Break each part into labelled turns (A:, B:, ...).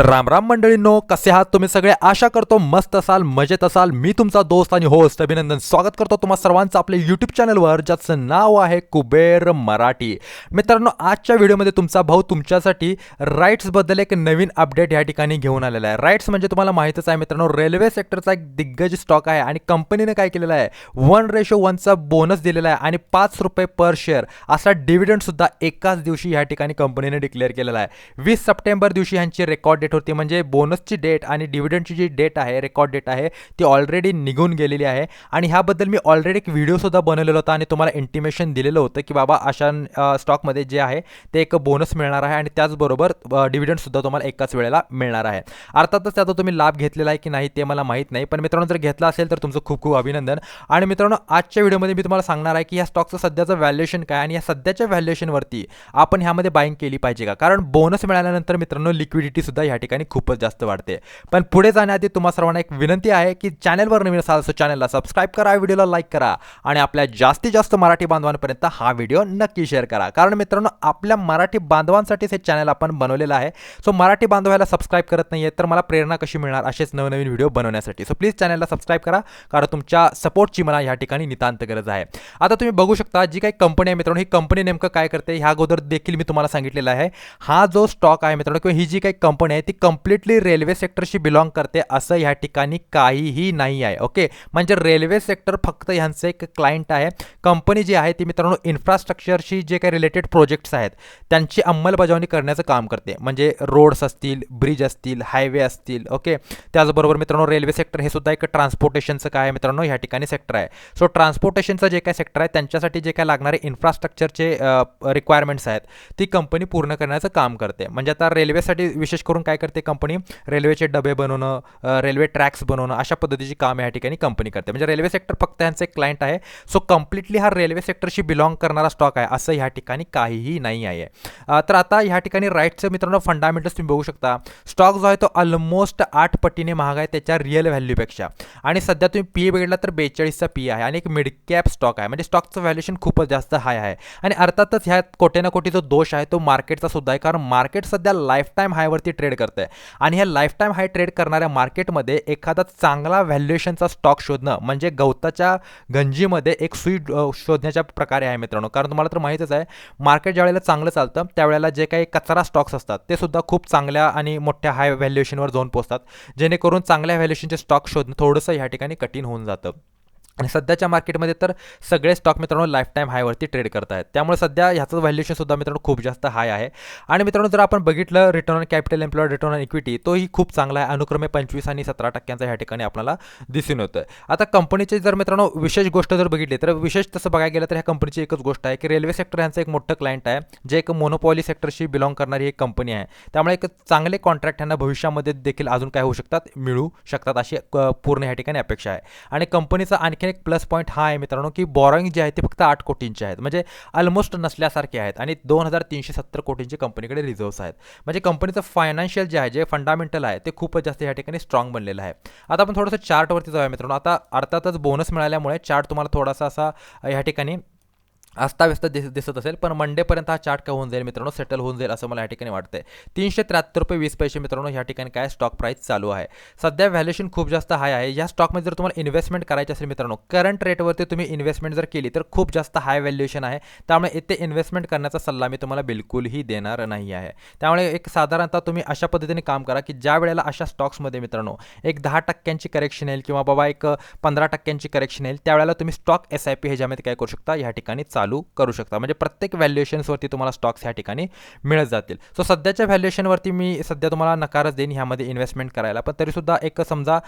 A: तर राम राम मंडळींनो कसे आहात तुम्ही सगळे? आशा करतो मस्त असाल मजेत असाल. मी तुमचा दोस्त आणि होस्ट अभिनंदन. स्वागत करतो तुम्हा सर्वांचं आपल्या यूट्यूब चॅनलवर ज्याचं नाव आहे कुबेर मराठी. मित्रांनो आजच्या व्हिडिओमध्ये तुमचा भाऊ तुमच्यासाठी राईट्सबद्दल एक नवीन अपडेट या ठिकाणी घेऊन आलेला आहे. राईट्स म्हणजे तुम्हाला माहितच आहे मित्रांनो रेल्वे सेक्टरचा एक दिग्गज स्टॉक आहे आणि कंपनीने काय केलेलं आहे? वन रेशो वनचा बोनस दिलेला आहे आणि पाच रुपये पर शेअर असा डिव्हिडंडसुद्धा एकाच दिवशी या ठिकाणी कंपनीने डिक्लेअर केलेला आहे. वीस सप्टेंबर दिवशी यांची रेकॉर्ड डेट होती म्हणजे बोनसची डेट आणि डिव्हिडंडची जी डेट आहे रेकॉर्ड डेट आहे ती ऑलरेडी निघून गेलेली आहे. आणि ह्याबद्दल मी ऑलरेडी एक व्हिडिओसुद्धा बनवलेला होता आणि तुम्हाला इंटिमेशन दिलेलं होतं की बाबा अशा स्टॉकमध्ये जे आहे ते एक बोनस मिळणार आहे आणि त्याचबरोबर डिव्हिडंडसुद्धा तुम्हाला एकाच वेळेला मिळणार आहे. अर्थातच त्याचा तुम्ही लाभ घेतलेला आहे की नाही ते मला माहीत नाही. पण मित्रांनो जर घेतला असेल तर तुमचं खूप खूप अभिनंदन. आणि मित्रांनो आजच्या व्हिडिओमध्ये मी तुम्हाला सांगणार आहे की या स्टॉकचं सध्याचं व्हॅल्युएशन काय आणि या सध्याच्या व्हॅल्युएशनवरती आपण ह्यामध्ये बाईंग केली पाहिजे का? कारण बोनस मिळाल्यानंतर मित्रांनो लिक्विडिटीसुद्धा या ठिकाणी खूपच जास्त वाढते. पण पुढे जाण्याआधी तुम्हा सर्वांना एक विनंती आहे की चॅनलवर नवीन असाल तर चॅनलला सबस्क्राईब करा व्हिडिओला लाईक करा आणि आपल्या जास्तीत जास्त मराठी बांधवांपर्यंत हा व्हिडिओ नक्की शेअर करा. कारण मित्रांनो आपल्या मराठी बांधवांसाठीच हे चॅनल आपण बनवलेलं आहे. सो मराठी बांधवायला सबस्क्राईब करत नाही तर मला प्रेरणा कशी मिळणार असेच नवनवीन व्हिडिओ बनवण्यासाठी. सो प्लीज चॅनलला सबस्क्राईब करा कारण तुमच्या सपोर्टची मला या ठिकाणी नितांत गरज आहे. आता तुम्ही बघू शकता जी काही कंपनी आहे मित्रांनो ही कंपनी नेमकं काय करते ह्या अगोदर देखील मी तुम्हाला सांगितलेलं आहे. हा जो स्टॉक आहे मित्रांनो किंवा ही जी काही कंपनी आहे ती कम्प्लिटली रेल्वे सेक्टरशी बिलॉंग करते असं ह्या ठिकाणी काहीही नाही आहे ओके म्हणजे रेल्वे सेक्टर फक्त ह्यांचं एक क्लायंट आहे. कंपनी जी आहे ती मित्रांनो इन्फ्रास्ट्रक्चरशी जे काही रिलेटेड प्रोजेक्ट्स आहेत त्यांची अंमलबजावणी करण्याचं काम करते. म्हणजे रोड्स असतील ब्रिज असतील हायवे असतील ओके त्याचबरोबर मित्रांनो रेल्वे सेक्टर हे सुद्धा एक ट्रान्सपोर्टेशनचं काय आहे मित्रांनो? ह्या ठिकाणी सेक्टर आहे. सो ट्रान्सपोर्टेशनचं जे काय सेक्टर आहे त्यांच्यासाठी जे काय लागणारे इन्फ्रास्ट्रक्चरचे रिक्वायरमेंट्स आहेत ती कंपनी पूर्ण करण्याचं काम करते. म्हणजे आता रेल्वेसाठी विशेष करून काय करते कंपनी रेल्वेचे डबे बनवणं रेल्वे ट्रॅक्स बनवणं अशा पद्धतीची काम या ठिकाणी कंपनी करते. म्हणजे रेल्वे सेक्टर फक्त यांचं एक क्लायंट आहे. सो कम्प्लिटली हा रेल्वे सेक्टरशी बिलॉंग करणारा स्टॉक आहे. असं ह्या ठिकाणी काहीही नाही आहे. तर आता ह्या ठिकाणी राईटचं मित्रांनो फंडामेंटल्स तुम्ही बघू शकता. स्टॉक जो आहे तो ऑलमोस्ट आठ पटीने महाग आहे त्याच्या रिअल व्हॅल्यूपेक्षा आणि सध्या तुम्ही पी बघितला तर बेचाळीसचा पी आहे आणि एक मिड कॅप स्टॉक आहे. म्हणजे स्टॉकचं व्हॅल्युएशन खूपच जास्त हाय आहे. आणि अर्थातच ह्यात कोटे ना कोटी जो दोष आहे तो मार्केटचा सुद्धा आहे. कारण मार्केट सध्या लाईफ टाईम हायवरती ट्रेड करते आणि ह्या लाईफ टाईम हाय ट्रेड करणाऱ्या मार्केटमध्ये एखादा चांगला व्हॅल्युएशनचा स्टॉक शोधणं म्हणजे गवताच्या गंजीमध्ये एक सुई शोधण्याच्या प्रकारे आहे मित्रांनो. कारण तुम्हाला तर माहीतच आहे मार्केट ज्यावेळेला चांगलं चालतं त्यावेळेला जे काही कचरा स्टॉक्स असतात ते सुद्धा खूप चांगल्या आणि मोठ्या हाय व्हॅल्युएशनवर जाऊन पोहोचतात. जेणेकरून चांगल्या व्हॅल्युएशनचे स्टॉक शोधणं थोडंसं ह्या ठिकाणी कठीण होऊन जातं. आणि सध्याच्या मार्केटमध्ये तर सगळे स्टॉक मित्रांनो लाईफ टाईम हायवरती ट्रेड करत आहेत त्यामुळे सध्या ह्याचं व्हॅल्युएशनसुद्धा मित्रांनो खूप जास्त हाय आहे. आणि मित्रांनो जर आपण बघितलं return on capital employed return on equity तोही खूप चांगला आहे. अनुक्रमे पंचवीस आणि सतरा टक्क्यांचा ह्या ठिकाणी आपल्याला दिसून येतं आता कंपनीचे जर मित्रांनो विशेष गोष्ट जर बघितली तर विशेष तसं बघायला गेलं तर ह्या कंपनीची एकच गोष्ट आहे की रेल्वे सेक्टर ह्यांचं एक मोठं क्लायंट आहे जे एक मोनोपॉली सेक्टरशी बिलॉंग करणारी एक कंपनी आहे. त्यामुळे एक चांगले कॉन्ट्रॅक्ट ह्यांना भविष्यामध्ये देखील अजून काय होऊ शकतात मिळू शकतात अशी पूर्ण ह्या ठिकाणी अपेक्षा आहे. आणि कंपनीचा आणखी एक प्लस पॉईंट हा आहे मित्रांनो की बॉरोईंग जे आहे ते फक्त आठ कोटींचे आहेत. म्हणजे ऑलमोस्ट नसल्यासारखे आहेत आणि दोन हजार तीनशे सत्तर कोटींचे कंपनीकडे रिझर्व्स आहेत. म्हणजे कंपनीचं फायनान्शियल जे आहे जे फंडामेंटल आहे ते खूपच जास्त या ठिकाणी स्ट्रॉंग बनलेलं आहे. आता आपण थोडंसं चार्टवरती जाऊया मित्रांनो. आता अर्थातच बोनस मिळाल्यामुळे चार्ट तुम्हाला थोडासा असा ह्या ठिकाणी अस्ताव्यस्त दिस दिसत असेल पण मंडेपर्यंत हा चार्ट का होऊन जाईल मित्रांनो? सेटल होऊन जाईल असं मला या ठिकाणी वाटतंय. तीनशे त्र्याहत्तर रुपये वीस पैसे मित्रांनो या ठिकाणी काय स्टॉक प्राईस चालू आहे? सध्या व्हॅल्युएशन खूप जास्त हाय आहे. या स्टॉकमध्ये जर तुम्हाला इन्व्हेस्टमेंट करायची असेल मित्रांनो करंट रेटवरती तुम्ही इन्व्हेस्टमेंट जर केली तर खूप जास्त हाय व्हॅल्युएशन आहे. त्यामुळे इथे इन्व्हेस्टमेंट करण्याचा सल्ला मी तुम्हाला बिलकुलही देणार नाही आहे. त्यामुळे एक साधारणतः तुम्ही अशा पद्धतीने काम करा की ज्या वेळेला अशा स्टॉक्समध्ये मित्रांनो एक दहा टक्क्यांची करेक्शन येईल किंवा बाबा एक पंधरा टक्क्यांची करेक्शन येईल त्यावेळेला तुम्ही स्टॉक एस आय पी ह्याच्यामध्ये काय करू शकता? या ठिकाणी चालू करू शकता. म्हणजे प्रत्येक व्हॅल्युएशन्सवरती तुम्हाला स्टॉक्स ह्या ठिकाणी मिळत जातील. सो सध्याच्या व्हॅल्युएशनवरती मी सध्या तुम्हाला नकारच देईन ह्यामध्ये इन्व्हेस्टमेंट करायला. पण तरीसुद्धा एक समजा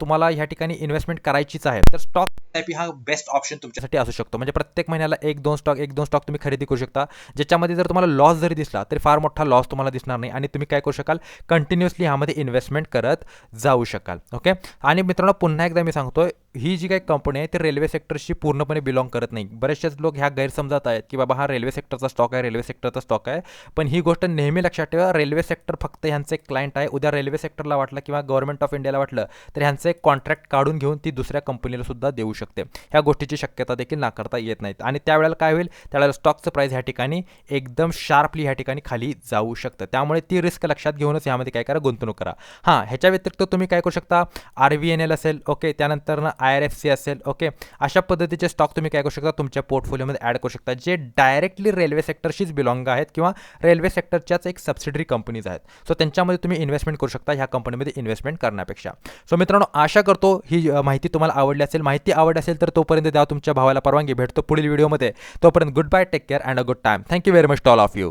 A: तुम्हाला ह्या ठिकाणी इन्व्हेस्टमेंट करायचीच आहे. तर स्टॉक टाईप हा बेस्ट ऑप्शन तुमच्यासाठी असू शकतो. म्हणजे प्रत्येक महिन्याला एक दोन स्टॉक एक दोन स्टॉक तुम्ही खरेदी करू शकता. ज्याच्यामध्ये जर तुम्हाला लॉस जरी दिसला तरी फार मोठा लॉस तुम्हाला दिसणार नाही. आणि तुम्ही काय करू शकाल? कंटिन्युअसली ह्यामध्ये इन्व्हेस्टमेंट करत जाऊ शकाल. ओके आणि मित्रांनो पुन्हा एकदा मी सांगतोय ही जी काही कंपनी आहे ती रेल्वे सेक्टरशी पूर्णपणे बिलॉंग करत नाही. बरेचसेच लोक ह्या गैरसमजात आहेत की बाबा हा रेल्वे सेक्टरचा स्टॉक आहे रेल्वे सेक्टरचा स्टॉक आहे. पण ही गोष्ट नेहमी लक्षात ठेवा रेल्वे सेक्टर फक्त ह्यांचे एक क्लायंट आहे. उद्या रेल्वे सेक्टरला वाटलं किंवा गव्हर्नमेंट ऑफ इंडियाला वाटलं तर ह्यांचं कॉन्ट्रॅक्ट काढून घेऊन ती दुसऱ्या कंपनीला सुद्धा देऊ शकते. ह्या गोष्टीची शक्यता देखील नाकारता येत नाहीत. आणि त्यावेळेला काय होईल? त्यावेळेला स्टॉकचं प्राईस ह्या ठिकाणी एकदम शार्पली ह्या ठिकाणी खाली जाऊ शकतं. त्यामुळे ती रिस्क लक्षात घेऊनच ह्यामध्ये काय करा? गुंतवणूक करा. हां ह्याच्या व्यतिरिक्त तुम्ही काय करू शकता? आर व्ही एन एल असेल ओके त्यानंतर ना आय आर एफ सी असेल ओके अशा पद्धतीचे स्टॉक तुम्ही काय करू शकता? तुमच्या पोर्टफोलिओमध्ये ॲड करू शकता जे डायरेक्टली रेल्वे सेक्टरशीच बिलॉंग आहेत किंवा रेल्वे सेक्टरच्याच एक सबसिडरी कंपनीज आहेत. सो त्यांच्यामध्ये तुम्ही इन्व्हेस्टमेंट करू शकता ह्या कंपनीमध्ये इन्व्हेस्टमेंट करण्यापेक्षा. सो मित्रांनो आशा करतो ही माहिती तुम्हाला आवडली असेल. माहिती आवडली असेल तर तोपर्यंत द्या तुमच्या भावाला परवानगी. भेटतो पुढील व्हिडिओमध्ये तोपर्यंत good bye take care and a good time thank you very much to all of you